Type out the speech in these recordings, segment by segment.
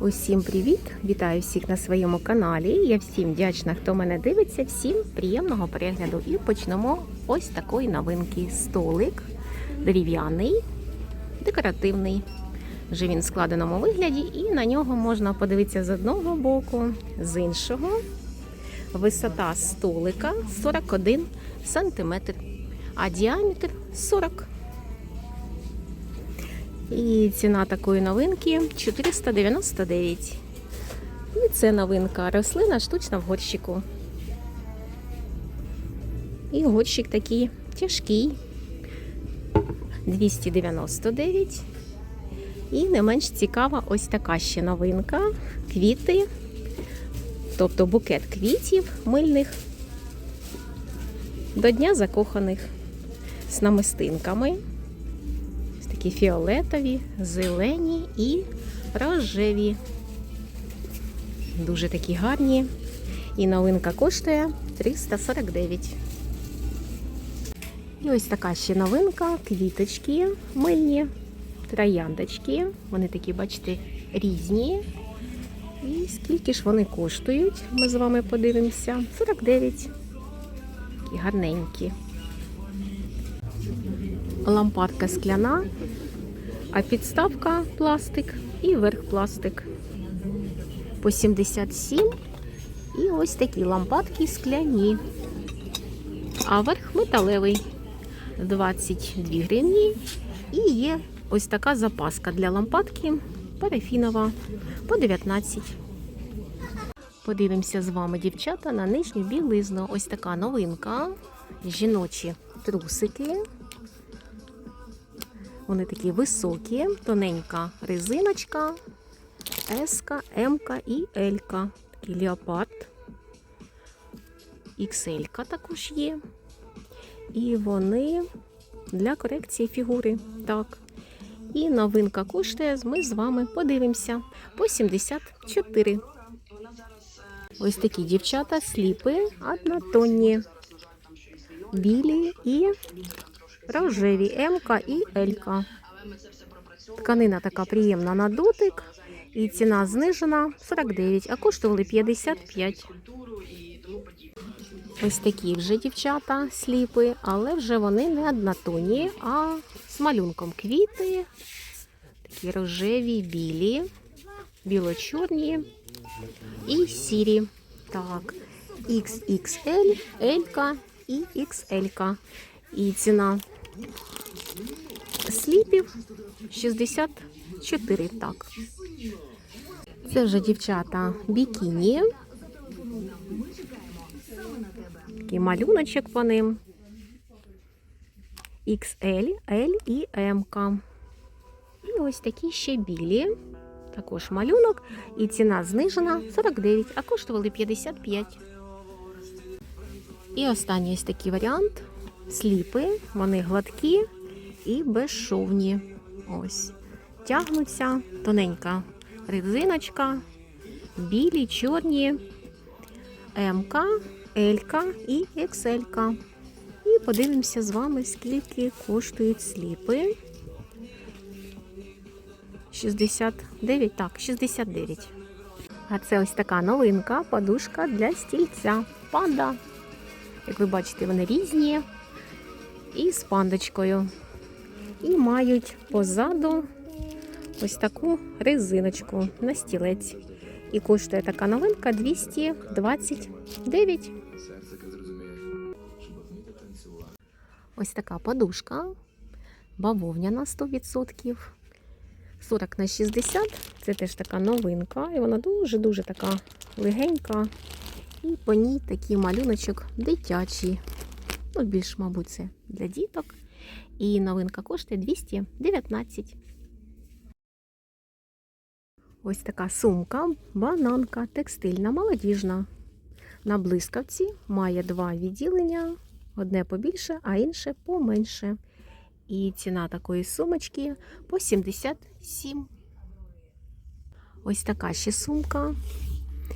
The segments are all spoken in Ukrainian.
Усім привіт! Вітаю всіх на своєму каналі. Я всім вдячна, хто мене дивиться. Всім приємного перегляду. І почнемо ось такої новинки. Столик дерев'яний, декоративний. Вже він в складеному вигляді, і на нього можна подивитися з одного боку, з іншого. Висота столика 41 см, а діаметр 40 і ціна такої новинки 499. І це новинка рослина штучна в горщику. І горщик такий тяжкий. 299. І не менш цікава ось така ще новинка. Квіти, тобто букет квітів мильних до Дня закоханих з намистинками такі фіолетові, зелені і рожеві. Дуже такі гарні. І новинка коштує 349. І ось така ще новинка, квіточки мильні, трояндочки. Вони такі, бачите, різні. І скільки ж вони коштують? Ми з вами подивимося. 49. Такі гарненькі лампадка скляна, а підставка пластик і верх пластик. По 77. І ось такі лампадки скляні. А верх металевий 22 гривні. І є ось така запаска для лампадки парафінова по 19. Подивимося з вами, дівчата, на нижню білизну. Ось така новинка. Жіночі трусики. Вони такі високі, тоненька резиночка, С, М і Л. Такий леопард. XL також є. І вони для корекції фігури. Так. І новинка коштує, ми з вами подивимося, по 74. Ось такі дівчата, сліпи, однотонні, білі і рожеві М і Л. Тканина така приємна на дотик. І ціна знижена 49, а коштували 55. Ось такі вже дівчата сліпи, але вже вони не однотонні, а з малюнком квіти, такі рожеві, білі, біло-чорні і сірі. Так, XXL, L і XL. І ціна сліпів 64. Так. Це вже дівчата бікіні. Такий малюночок по ним. XL, L і M. І ось такі ще білі. Також малюнок. І ціна знижена 49, а коштували 55. І останній ось такий варіант. Сліпи, вони гладкі і безшовні. Ось. Тягнуться тоненька резиночка, білі, чорні, МК, Елька і XL. І подивимося з вами, скільки коштують сліпи. 69, так, 69. А це ось така новинка, подушка для стільця. Панда. Як ви бачите, вони різні і з пандочкою. І мають позаду ось таку резиночку на стілець. І коштує така новинка 229. Ось така подушка. Бавовняна 100%. 40 на 60. Це теж така новинка. І вона дуже-дуже така легенька. І по ній такий малюночок дитячий. Ну, більш, мабуть, це для діток. І новинка коштує 219. Ось така сумка, бананка, текстильна, молодіжна. На блискавці має два відділення: одне побільше, а інше поменше. І ціна такої сумочки по 77. Ось така ще сумка.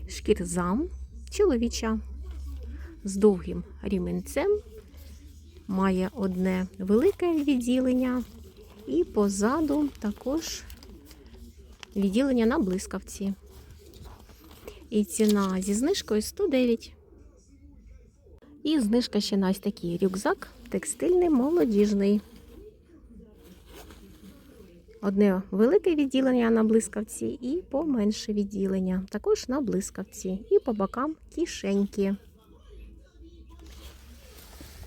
Шкірзам чоловіча з довгим ріменцем має одне велике відділення, і позаду також відділення на блискавці. І ціна зі знижкою 109. І знижка ще на ось такий рюкзак текстильний молодіжний. Одне велике відділення на блискавці і поменше відділення. Також на блискавці. І по бокам кишеньки.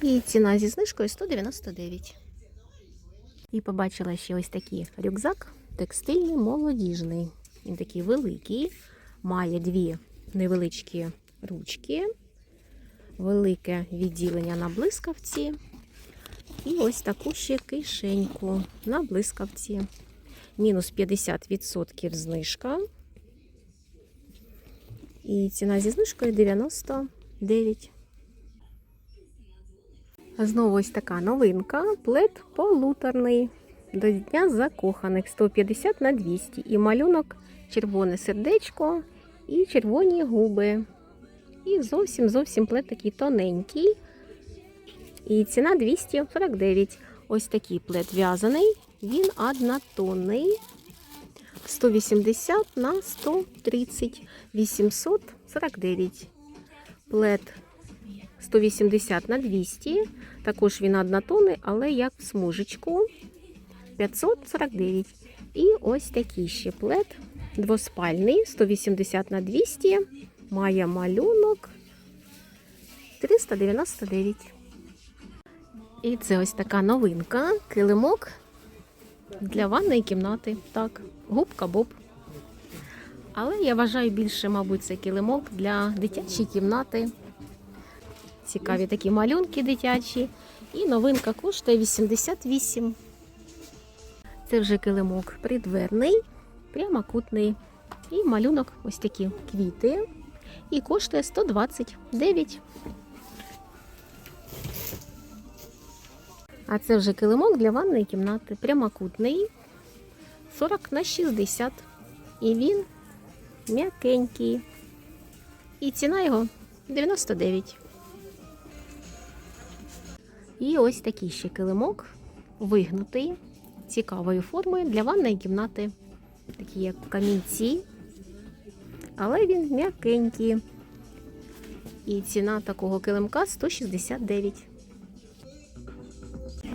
І ціна зі знижкою 199. І побачила ще ось такий рюкзак текстильний молодіжний. Він такий великий, має дві невеличкі ручки, велике відділення на блискавці. І ось таку ще кишеньку на блискавці. Мінус 50% знижка. І ціна зі знижкою 99. Знову ось така новинка. Плед полуторний. До Дня закоханих 150 на 200. І малюнок червоне сердечко і червоні губи. І зовсім зовсім плед такий тоненький. І ціна 249. Ось такий плед в'язаний. Він однотонний. 180 на 130. 849. Плед 180 на 200. Також він однотонний, але як в смужечку. 549. І ось такий ще плед. Двоспальний, 180 на 200. Має малюнок 399. І це ось така новинка. Килимок для ванної кімнати. Так, губка Боб. Але я вважаю більше, мабуть, це килимок для дитячої кімнати. Цікаві такі малюнки дитячі. І новинка коштує 88. Це вже килимок придверний, прямокутний. І малюнок ось такі квіти. І коштує 129. А це вже килимок для ванної кімнати. Прямокутний 40 на 60. І він м'якенький. І ціна його 99. І ось такий ще килимок вигнутий цікавою формою для ванної кімнати. Такі як камінці, але він м'якенький. І ціна такого килимка 169.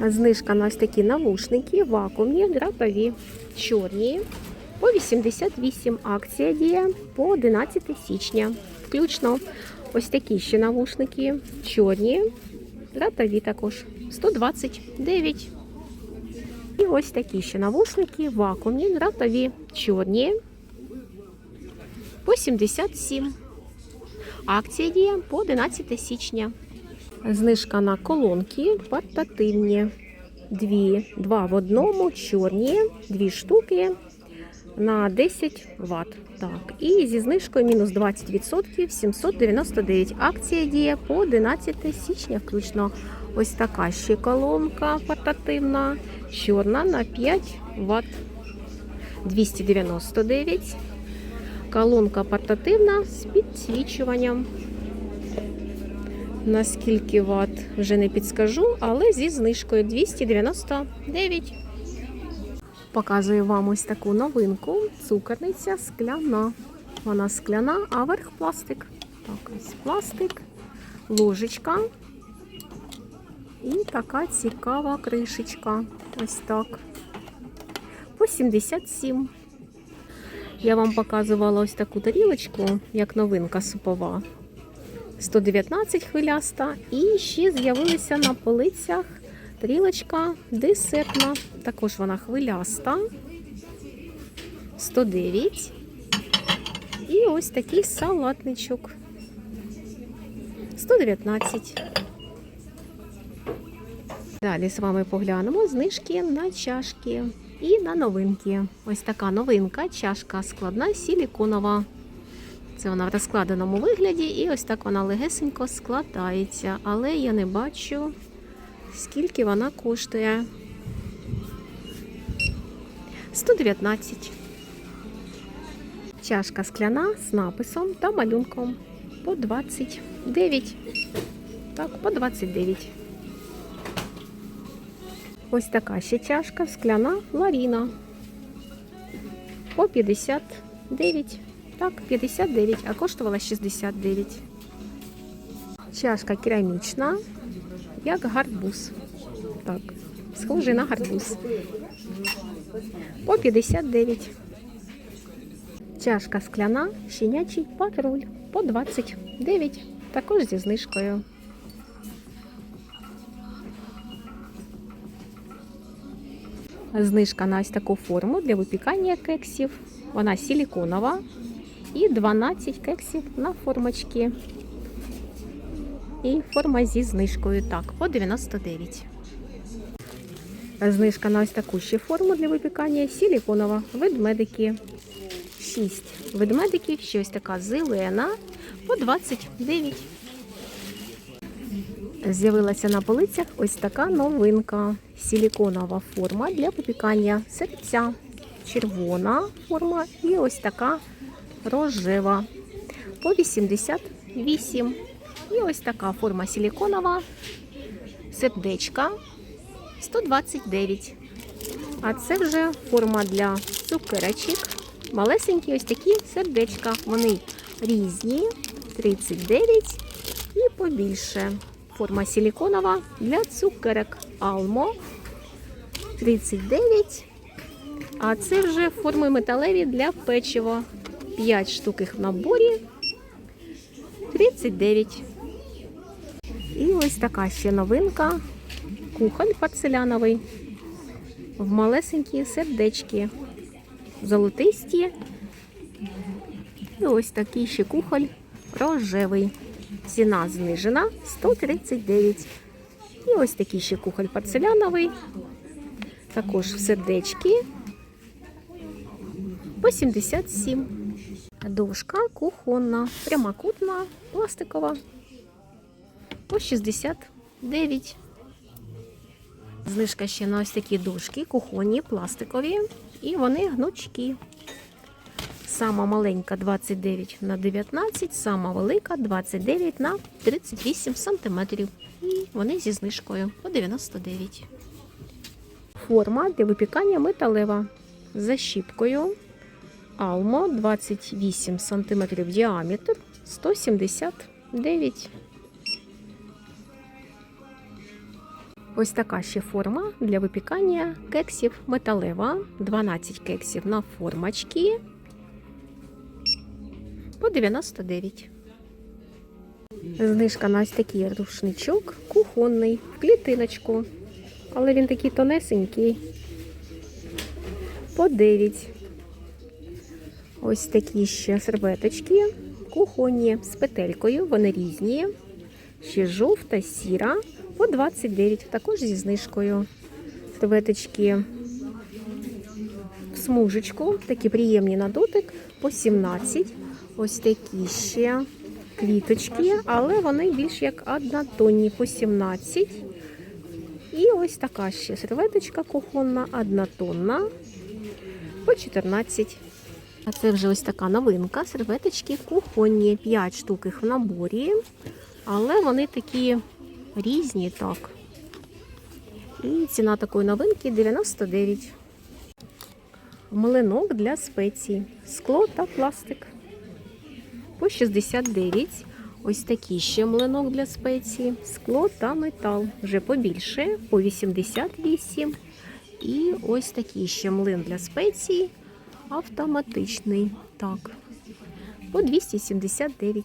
Знижка на ось такі навушники, вакуумні, драпові, чорні. По 88 акція діє по 11 січня. Включно ось такі ще навушники, чорні, дратові також 129. І ось такі ще навушники, вакуумні, дратові, чорні. По 77. Акція діє по 11 січня. Знижка на колонки портативні. Дві, два в одному, чорні, дві штуки на 10 Вт. Так, і зі знижкою мінус 20% 799. Акція діє по 11 січня, включно. Ось така ще колонка портативна, чорна на 5 Вт. 299. Колонка портативна з підсвічуванням. На скільки ват вже не підскажу, але зі знижкою 299. Показую вам ось таку новинку. Цукерниця скляна. Вона скляна, а верх пластик. Так, ось пластик, ложечка. І така цікава кришечка. Ось так. По 77. Я вам показувала ось таку тарілочку, як новинка супова. 119 хвиляста. І ще з'явилися на полицях тарілочка десертна. Також вона хвиляста. 109. І ось такий салатничок. 119. Далі з вами поглянемо знижки на чашки і на новинки. Ось така новинка, чашка складна, силіконова. Це вона в розкладеному вигляді, і ось так вона легесенько складається. Але я не бачу, скільки вона коштує. 119. Чашка скляна з написом та малюнком по 29. Так, по 29. Ось така ще чашка скляна Ларіна. по 59. Так, 59, а коштувала 69. Чашка керамічна, як гарбуз. Так, схожий на гарбуз. По 59. Чашка скляна, щенячий патруль по 29. Також зі знижкою. Знижка на ось таку форму для випікання кексів. Вона силіконова. І 12 кексів на формочки. І форма зі знижкою. Так, по 99. Знижка на ось таку ще форму для випікання силіконова. Ведмедики. 6 ведмедиків, ще ось така зелена по 29. З'явилася на полицях ось така новинка. Силіконова форма для випікання серця. Червона форма і ось така рожева по 88. І ось така форма силіконова, сердечка 129. А це вже форма для цукерочок. Малесенькі ось такі сердечка. Вони різні, 39 і побільше. Форма силіконова для цукерок Алмо 39. А це вже форми металеві для печива. 5 штук їх в наборі 39. І ось така ще новинка. Кухоль порцеляновий. В малесенькі сердечки. Золотисті. І ось такий ще кухоль рожевий. Ціна знижена 139. І ось такий ще кухоль порцеляновий. Також в сердечки по 77. Дошка кухонна, прямокутна, пластикова по 69. Знижка ще на ось такі дошки, кухонні, пластикові. І вони гнучкі. Сама маленька 29 на 19, сама велика 29 на 38 сантиметрів. І вони зі знижкою по 99. Форма для випікання металева з защіпкою. Алмо 28 см діаметр 179. Ось така ще форма для випікання кексів металева. 12 кексів на формочки по 99. Знижка на ось такий рушничок кухонний в клітиночку. Але він такий тонесенький. По 9. Ось такі ще серветочки кухонні з петелькою. Вони різні. Ще жовта, сіра по 29, також зі знижкою. Серветочки в смужечку, такі приємні на дотик, по 17. Ось такі ще квіточки, але вони більш як однотонні, по 17. І ось така ще серветочка кухонна, однотонна, по 14. А це вже ось така новинка. Серветочки кухонні, 5 штук їх в наборі. Але вони такі різні, так. І ціна такої новинки 99. Млинок для спецій. Скло та пластик. По 69. Ось такий ще млинок для спеції. Скло та метал. Вже побільше, по 88. І ось такий ще млин для спеції. Автоматичний. Так. По 279.